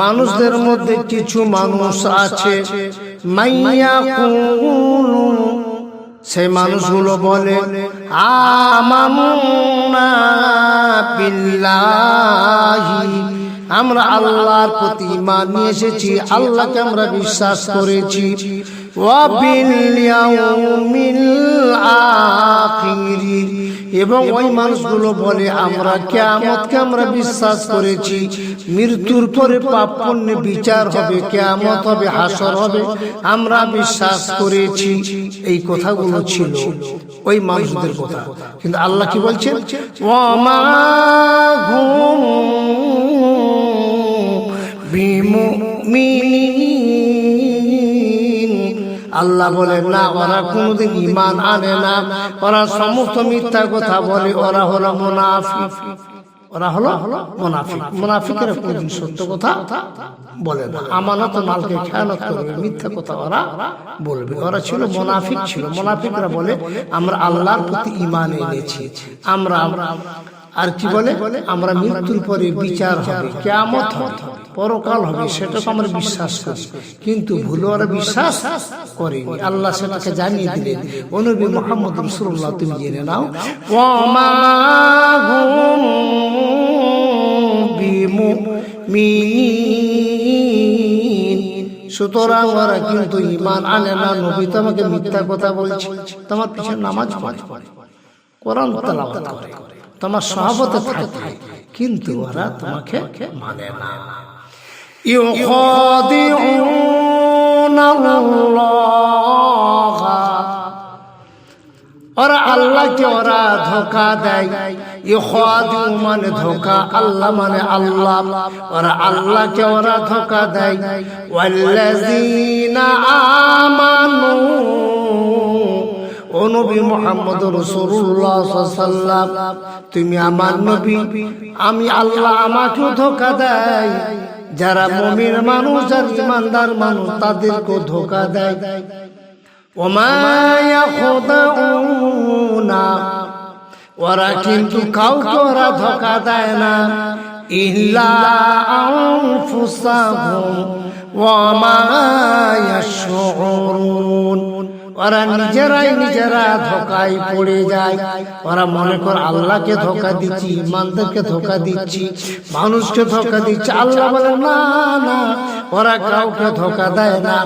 মানুষদের মধ্যে কিছু মানুষ আছে। সেই মানুষগুলো বলে আমানুনা বিল্লাহি আমরা আল্লাহর প্রতি নিয়ে এসেছি, আল্লাহকে আমরা বিশ্বাস করেছি। এবং ওই মানুষগুলো বলে, আমরা কেয়ামতকে আমরা বিশ্বাস করেছি। মৃত্যুর পরে পাপ পুণ্যে বিচার হবে, কেয়ামত হবে, হাসর হবে। আমরা বিশ্বাস করেছি। এই কথাগুলো ছিল ওই মানুষদের কথা। কিন্তু আল্লাহ কি বলছেন? ওমা ঘুম আল্লাহ বলে না, ওরা কোনোদিন ইমান আনে না। ওরা সমস্ত মিথ্যা কথা বলে, ওরা হলো মুনাফিক। ওরা হলো মুনাফিক। মুনাফিকের কোনদিন সত্য কথা বলে না। আমানত মালকে খেয়ালত করবে, মিথ্যা কথা ওরা বলবে। ওরা ছিল মুনাফিক ছিল। মুনাফিকরা বলে, আমরা আল্লাহর প্রতি ইমান এনেছি। আমরা আর কি বলে? আমরা মৃত্যুর পরে বিচার হবে কেমত হবে পরকাল হবে সেটাকে আমরা বিশ্বাস করি। কিন্তু ভুল ওরা বিশ্বাস করেনি। আল্লাহ সেটাকে জানিয়ে দিলেন। অনুবি মোহাম্মদ রসুল্লাহ তুমি জেনে নাও। সুতরাং ওরা কিন্তু ইমান আনে না। নবী তোমাকে মিথ্যা কথা বলছে। তোমার পিছনে নামাজ পড়ে। কোরআন তেলাওয়াত করে। তোমার সহাবত থাকে, কিন্তু ওরা তোমাকে মানে না। ওরা আল্লাহকে ওরা ধোকা দেয়। মানে ধোকা, আল্লাহ মানে আল্লাহ। ওরা আল্লাহকে ওরা ধোকা দেয়। ওয়াল্লাযীনা আমানু নবী মোহাম্মদ রসুল্লাহ তুমি আমার নবী, আমি আল্লাহ আমাকেও ধোকা দেয়। যারা মমিন মানুষ যার ইমানদার মানুষ তাদেরকে ধোকা দেয়। ওমায়া খোদা ওরা কিন্তু কাউকে ওরা ধোকা দেয় না। ইল্লা আনফুসাহুম ওয়া ওরা নিজেরাই নিজেরা ধোকায় পড়ে যায়। ওরা মনে কর আল্লাহকে ধোকা দিচ্ছি, ইমানদেরকে ধোকা দিচ্ছি, মানুষকে ধোকা দিচ্ছি। আল্লাহ বলে, না না, ওরা কাউকে ধোকা দেয় না।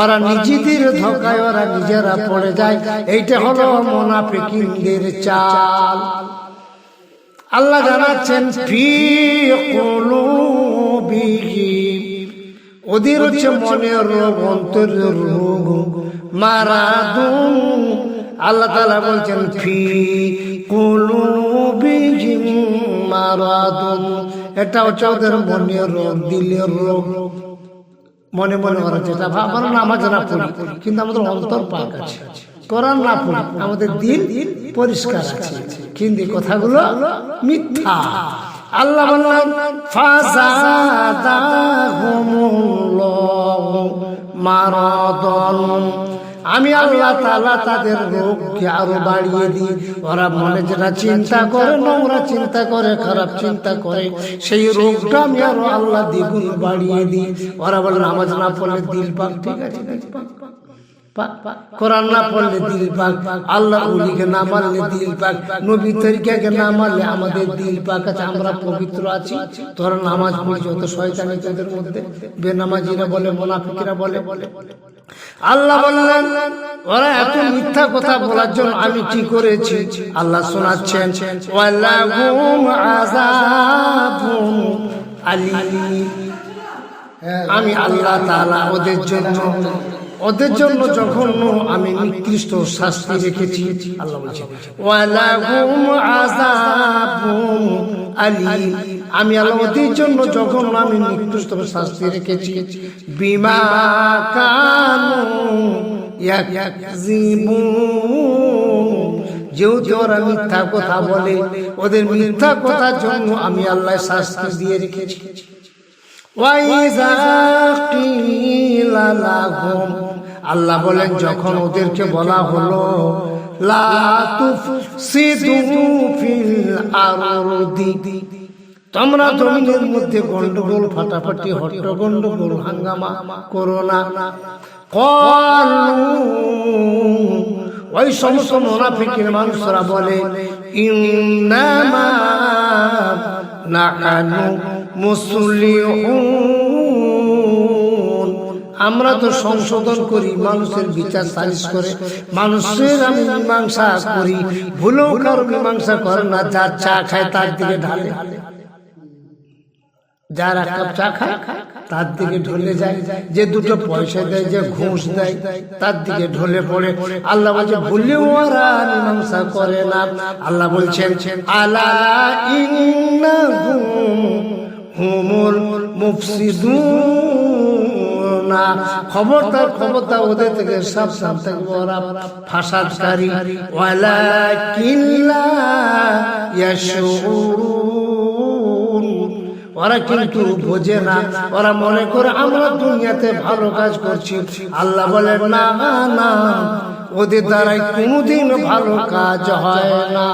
ওরা নিজেদের ধোকায় ওরা নিজেরা পড়ে যায়। এইটা হলো মোনাফিকিনদের চাল। আল্লাহ জানাচ্ছেন, ফি ওদের হচ্ছে মনের রোগ, অন্তরের রোগ। মারাদুন। আল্লাহ তালা বলছেন, ফি কুলুবিহিম মারাদুন। এটা হচ্ছে ওদের মনের রোগ, দিলের রোগ। মনে মনে ওরা যেটা আমরা নামাজ না পড়ি, কিন্তু আমাদের অন্তর পাক আছে। কোরআন না পড়ি, আমাদের দিল পরিষ্কার আছে। কিন্তু কথাগুলো মিথ্যা। আল্লাহ বললেন আমি আল্লাহ তালা তাদের রোগকে আরও বাড়িয়ে দিই। ওরা মনে যেটা চিন্তা করে, নোংরা চিন্তা করে, খারাপ চিন্তা করে, সেই রোগটা আমি আরও আল্লাহ দ্বিগুণ বাড়িয়ে দিই। ওরা বলেন নামাজ না পড়লে দিল পাক ঠিক আছে কোরআন না পড়লে দিল পাক, আল্লাহ উলিকে না মারলে দিল পাক, নবী তরিকাকে না মারলে আমাদের দিল পাক। আছে আমরা পবিত্র আছি তোরা নামাজ পড়ি যত শয়তানি তোদের মধ্যে। বেনামাজিরা বলে, মোনাফিকরা বলে। বলে আল্লাহ বললেন, ওরা এত মিথ্যা কথা বলার জন্য আমি কি করেছি? আল্লাহ শোনাচ্ছেন আলীম। আমি আল্লাহ তাআলা ওদের জন্য ওদের জন্য জঘন্য আমি নিকৃষ্ট শাস্তি রেখেছি আল্লাহ ওয়ালাহুম আমি আল্লাহ ওদের জন্য যখন আমি নিকৃষ্ট শাস্তি রেখেছি বিমা কানু যেহেতু ওরা মিথ্যা কথা বলে ওদের মিথ্যা কথার জন্য আমি আল্লাহ শাস্তি দিয়ে রেখেছি। আল্লাহ বলেন, যখন ওদেরকে বলা হলো তোমরা জমিনের মধ্যে গন্ডগোল, ফাটাফাটি হট্ট গন্ডগোল হাঙ্গামা করো না। ওই সমস্ত মোনাফিকের মানুষরা বলে, ইন্নামা মুসলিহুন আমরা তো সংশোধন করি, মানুষের বিচার সালিশ করে। মানুষের আমি মীমাংসা করি। ভুলেও কারও মীমাংসা করে না যার চা খায় তার দিকে ঢালে। যার এক কাপ চা খায়, তার দিকে ঢলে যায়। যে দুটো পয়সা দেয়, যে ঘুষ দেয়, তার দিকে ঢলে পড়ে। আল্লাহ বলছে, ভুলেও ওরা মীমাংসা করে না। আল্লাহ বলছেন, আলা ইন্নাহুম হুমুল মুফসিদুন। খবরদার খবরদার ওদের থেকে সব সাবধান থাকবে ওরা ফাসাদকারী। ওয়ালা কিল্লা ইয়াশুরুন। ওরা কিন্তু বোঝে না। ওরা মনে করে, আমরা দুনিয়াতে ভালো কাজ করছি। আল্লাহ বলে না না। ওদের দ্বারাই কোনোদিন ভালো কাজ হয় না।